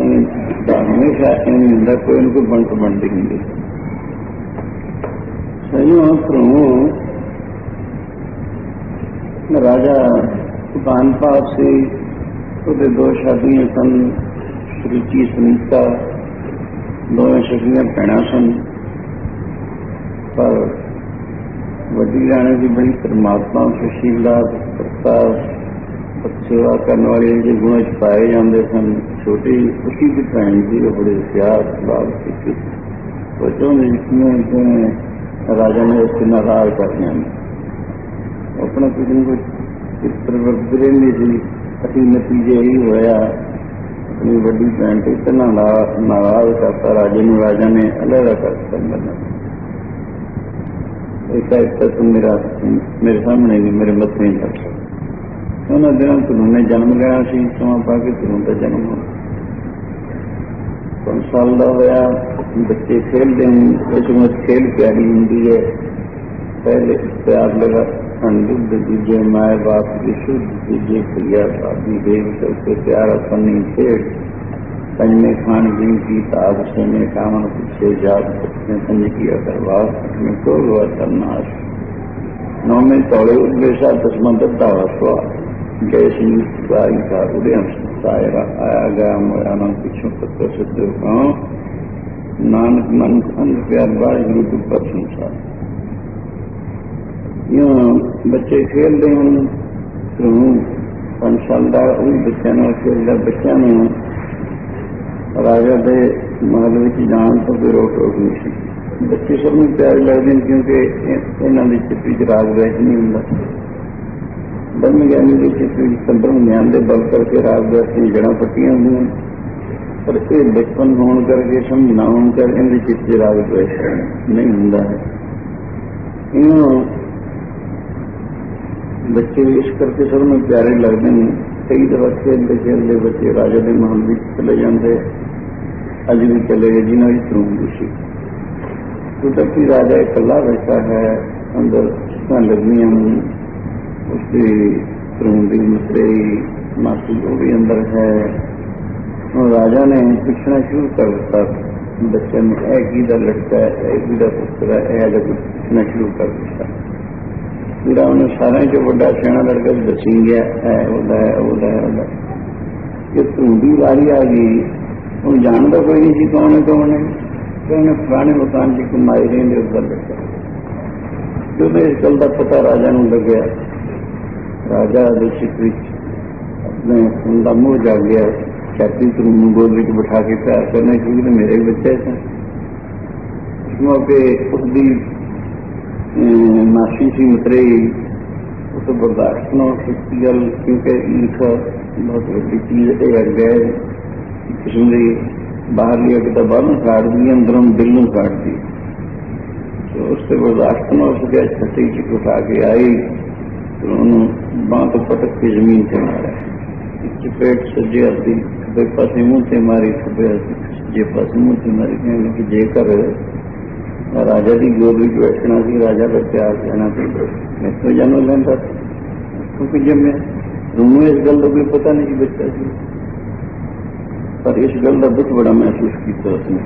ਹਮੇਸ਼ਾ ਇਹ ਨਹੀਂ ਹੁੰਦਾ ਕੋਈ ਨਾ ਕੋਈ ਬੰਟ ਬਣਦੀ ਹੁੰਦੀ ਸਹੀਓ ਪ੍ਰਭੂ ਰਾਜਾ ਸੁਬਾਨ ਪਾਪ ਸੀ ਉਹਦੇ ਦੋ ਸ਼ਾਦੀਆਂ ਸਨ ਸੁਰੂਚੀ ਸੁਨੀਤਾ ਦੋਵੇਂ ਸ਼ਕੀਆਂ ਭੈਣਾਂ ਸਨ ਪਰ ਵੱਡੀ ਰਾਣੀ ਦੀ ਬੜੀ ਪਰਮਾਤਮਾ ਸੁਸ਼ੀਲਾ ਪ੍ਰਤਾਪ ਸੇਵਾ ਕਰਨ ਵਾਲੇ ਜਿਹੜੇ ਗੁਣ ਚ ਪਾਏ ਜਾਂਦੇ ਸਨ چھوٹی خوشی کی ٹائم تھی بڑے پیار، لال خوشی۔ بچوں نے اتنے اتنے راجا نے اس کے ناراض کر دیا اپنا کسی نہ کچھ اس پر رہی تھی اصل نتیجہ ہی ہوا اپنی وڈی بھن کو اتنا ناراض کرتا راجے نے، راجا نے الگ کر دیا ایسا تم میرا، میرے سامنے بھی، میرے مسئلے نہیں کر سکتا انہوں دنوں ترون نے جنم لیا سی سما پا کے ترون کا جنم ہو پانچ سال کا ہوا بچے کھیلتے ہیں اس میں کھیل پیاری ہوں پہلے پیار لگا دھد دوجے باپ کی شدھ دوجے کھلیا شادی دیو سب سے پیارا پنی کھیل پنجمے کھان پین کی تاب سے میں کامن پیچھے جات سکتے پنج کیا کرواس میں کو ہوا ترناش نو میں توڑے ادیشا دسمن دتا وسوا جے سنگھ سپاہی کا اڑے ہم آیا گیا مویا نام پیچھوں پتر سدھ گاؤں نانک من کھن پیار باج گرو کے پر سنسار۔ یوں بچے کھیل رہے ہیں پانچ سال کا وہی بچوں نے کھیل رہا بچوں نے راجا کے محل جان تو کوئی روک روک نہیں سی۔ بچے سب میں پیارے لگتے ہیں کیونکہ یہاں کی چپی چ راگ ویس نہیں ہوں۔ بن گیانی کی چپی پندرہ نیام کے بل کر کے راگ ویس کی جڑا پٹیاں ہوں پر یہ بچپن ہون کر کے سمجھ نہ ہون کر ان کی چپ راگ ویس نہیں ہوں بچے اس کر کے سب میں پیارے لگتے ہیں کئی دفعہ کھیلتے کھیلتے بچے راجا کے محل بھی چلے جاتے اج بھی چلے گئے جنہیں بھی ترون سی قدرتی راجا اکلا بیٹھا ہے اندر لگنی اس کی ترون ماسی وہ بھی اندر ہے، اور راجا نے پوچھنا شروع کر دیتا، بچے میں اے کی دا لڑکا ہے، اے کی دا پتر ہے یہ کچھ پوچھنا شروع کر دیتا۔ پورا انہیں سارا جو بڑا سیاح لڑکا دسی گیا ہے وہ ہے وہ ہے وہ یہ تھی واری آ گئی۔ ہوں جانتا کوئی نہیں سی کون ہے کون ہے۔ کہ انہیں پرانے مکان کی کمائی رہی اس گل دسا جب اس گل کا پتا راجا نو لگیا۔ راجا دشت اپنے ان کا منہ جا گیا چھاتی ترون گود بٹھا کے پیار کرنا شروع تو میرے بھی بچے سن اس موقع اس کی ماشی سی مترے اس برداشت نہ سکتی گل کیونکہ عرف بہت ویڈی چیز یہ اگ گئے قسم کی باہر لیا کہ باہر کاٹ دی اندروں دل نو کاٹ دی تو اس سے برداشت نہ ہو سکیا چھٹی چک اٹھا کے آئی تو انہوں باں تو پٹک کے زمین سے مارا ہے چپیٹ سجے ہاتھی کبے پاس منہ سے ماری کبے سجے پاس منہ سے ماری۔ کہنے کہ جے کر راجا کی گود بھی بیٹھنا سی راجا کا پیار کہنا سی میں تو جنم لینا تھا۔ کیونکہ جب میں دونوں اس گل کا کوئی پتا نہیں بچہ سی پر اس گل کا دکھ بڑا محسوس کیا اس نے۔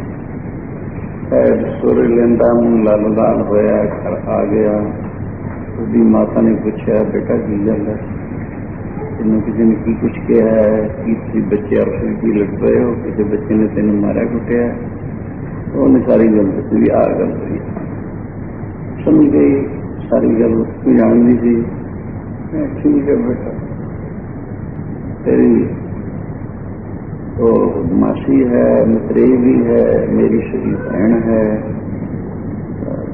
سور لینا منہ لال لال ہوا گھر آ گیا۔ اس ماتا نے پوچھا بیٹا کی گل ہے تین کسی نے کی کچھ کیا ہے کی تھی بچے آپ کی لٹ پے ہو کسی بچے نے تین مارا کٹیا انہیں ساری گل دسی بھی آ گل ہوئی سمجھ گئی ساری گل جان لی تھی ٹھیک ہے بیٹا تیری تو ماسی ہے متری بھی ہے میری شریف بہن ہے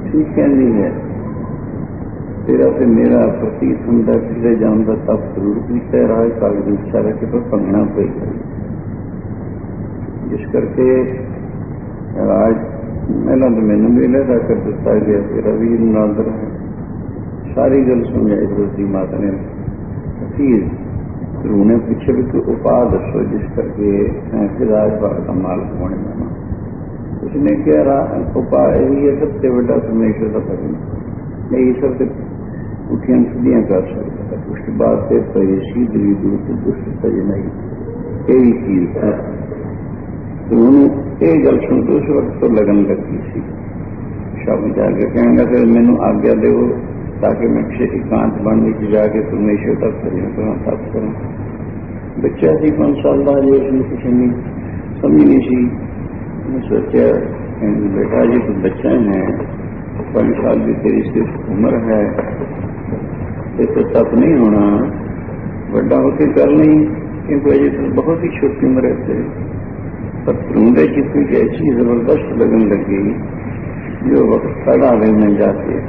ٹھیک کہنی ہے تیرا سے میرا پرتیت ہوں کسی جان کا تب ضرور کیا راج کاغذ سارا کہ پنگنا پہ اس کر کے راج پہلے تو مینو بھی علیحدہ کر دیتا گیا تیرا بھی نادر ہے ساری گل سمجھائی دوسری ماتا نے حفیظ رونے پیچھے بھی کوئی اپا دسو جس کر کے راج باغ کا مالک ہونے میں اس نے کیا اپا یہی ہے سب سے بڑا سمیشور کا پتہ یہ سب سے اٹھیاں چھٹیاں کر سکتا اس کے بعد سے پریشی دلی دور سے دشت نہیں یہی چیز تھا تو انہوں یہ گل سن کے اس وقت تو لگن لگی سی۔ شاپ جا کے کہیں لگا پھر مینو آگیا دو تاکہ میں کسی ایکانت بن کے جا کے پرمیشور تک سجن کروں، تب کروں۔ بچہ سی پانچ سال کا جی اس میں کچھ نہیں سمجھ نہیں سی۔ میں سوچا بیٹا جی تو بچہ ہیں پانچ سال کی تیری صرف عمر ہے۔ تو تب نہیں ہونا بڑا ہو کے کر نہیں کیونکہ اجے تو بہت ہی چھوٹی عمر ہے تیری پر ترندے کی کوئی ایسی زبردست لگن لگی جو وقت کھڑا رہے میں جا کے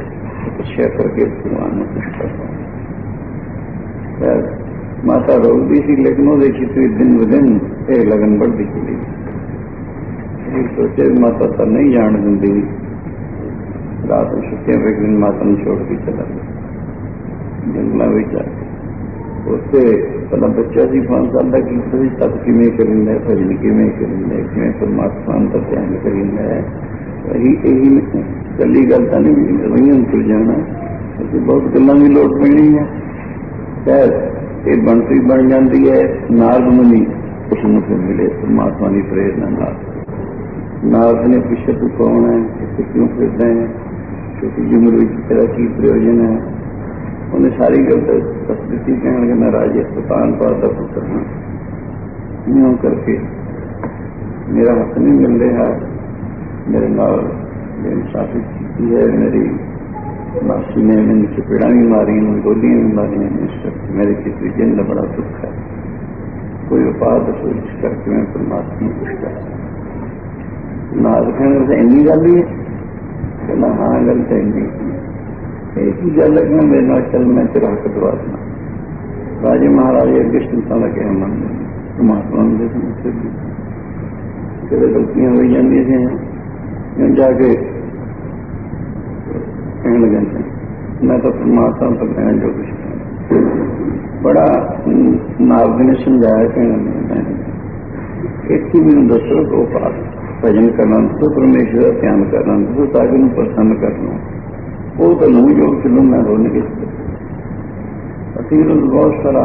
تپسیا کر کے بھگوان میں کچھ کرتا ہوں ماتا روتی سی لیکن وہ دیکھی تو دن ب دن یہ لگن بڑھتی چلی گئی سوچے ماتا تو نہیں جان دیں رات میں چھٹیاں پہ ایک دن ماتا نے چھوڑ کے چلا گیا جنگل میں جا کے پہلا بچہ جی سی پانچ سال کا کی تب کیویں کریں بجن کیویں کریں کیویں پرماتما کا دھیان کریں کلی گل تو نہیں وہی تر جانا۔ بہت گلا بھی لوٹ پینی ہے۔ خیر، یہ بنتی بن جاتی ہے نارد منی اس میں پھر ملے پرماتما کی پریرنا نارد نے پیچھے تو کون ہے اسے کیوں پھرتے ہیں چھوٹی جی تیرا کی پریوجن ہے؟ انہیں ساری گل دس دیتی کہنے کہ میں راجے سلطان پار کا پتر ہوں یوں کر کے میرا حق نہیں مل رہا۔ میرے نال انصافی کی ہے۔ میری ماسی نے میری چپیڑا بھی ماری گولیاں بھی ماری اس وقت میرے کسی جن کا بڑا دکھ ہے۔ کوئی اپاد سوچ کر کے میں پرماتما کچھ کر سکتا ناز کہنے سے این گل ہی ہے کہ ہاں گل تو این ایک ہی گل ہے میرے نال چل میں تیرا حق دوا دوں راجے مہاراجے اگے سنتا لگے من پرماتما نے سمجھ غلطیاں ہوئی جاتی تھیں جا کے کہنے لگے میں تو پرماتما پر کہنا جو کچھ بڑا نارد نے سمجھایا کہ ایک ہی میرے دسو کو پاس۔ بجن کرنا تو پرمیشور دھیان کرنا تو تاکہ انہوں پسند کرنا۔ وہ تو نہیں جو چلو میں ہونے کے اخیر بہت سارا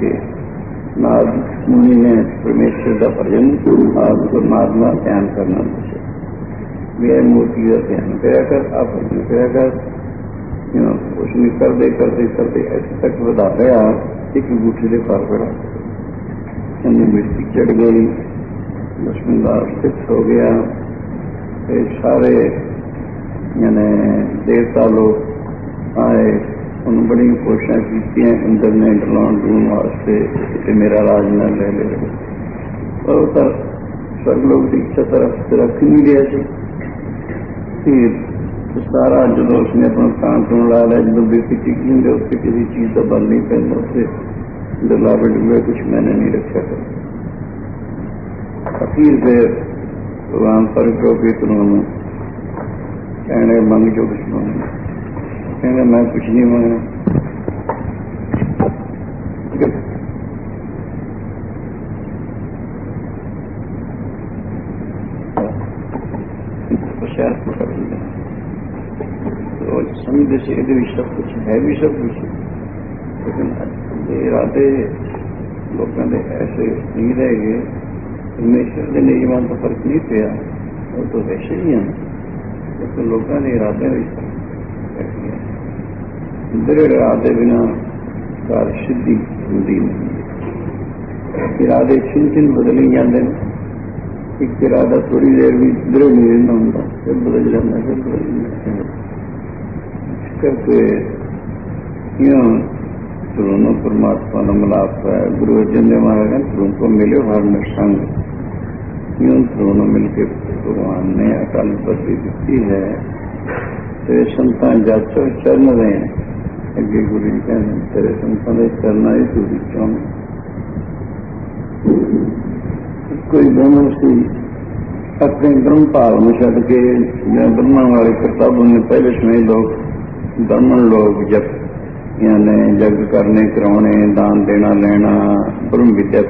کے نارد منی نے پرمیشور کا بجن اور پرماتما دھیان کرنا دسے میرے مورتی کا دھیان کرا کر، آپ بجن کرا کر اس نے کرتے کرتے کرتے ایسے تک بتا گیا ایک انگوٹھی کے پار پڑا۔ یعنی چند مٹی چڑھ گئی لکشمن داس فکس ہو گیا۔ سارے یعنی دیوتا لوگ آئے، ان بڑی کوششیں کی انٹرنیٹ لاؤن ڈون واسطے کہ میرا راج نہ لے لے۔ پر سب لوگ دیکھا اچھا طرف رکھ نہیں رہا سی سارا جب اس نے اپنا کان سن لا لیا، جب بھی کسی چیز اس سے کسی چیز کا بل نہیں پہنتا اسے ڈلا بڈوے کچھ میں نے نہیں رکھا۔ تھا اخیر پہ بھگوان پر جو بھی تمہوں کہنے منگ جو کچھ مانگنا کہنے میں کچھ نہیں مانگنا شہر کو کر سمجھتے سے یہ سب کچھ ہے، بھی سب کچھ لیکن ارادے لوگوں کے ایسے نہیں رہ گئے۔ پرمیشور کے نجمان تو فرق نہیں پیا وہ تو ویسے ہی ہیں۔ لیکن لوگوں نے ارادے دڑ ارادے بنا کار سدھی ہوتی نہیں۔ ارادے چن چن بدلی جاتے ایک ارادہ تھوڑی دیر بھی دڑ نہیں رہتا ہوں پھر بدل جاتا پھر بدل جاتا کر کے پرماتما ملاپ ہے گرو ارجن دیو مہاراج تم کو ملے ہر میں سنگ دونوں مل کے بھگوان نے اکال پتی دیتی ہے۔ تیرے سنتان جاچو چرن رہے ہیں۔ اگے گرو جی کہنے تیرے سنتان نے چرنا ہی تو چون۔ کوئی دونوں سی اپنے برہم پال میں چڑھ کے یا برہما والے کرتاب نے پہلے سمے لوگ، برمن لوگ جب یعنی جگ کرنے کرانے دان دینا، لینا برہم ودیا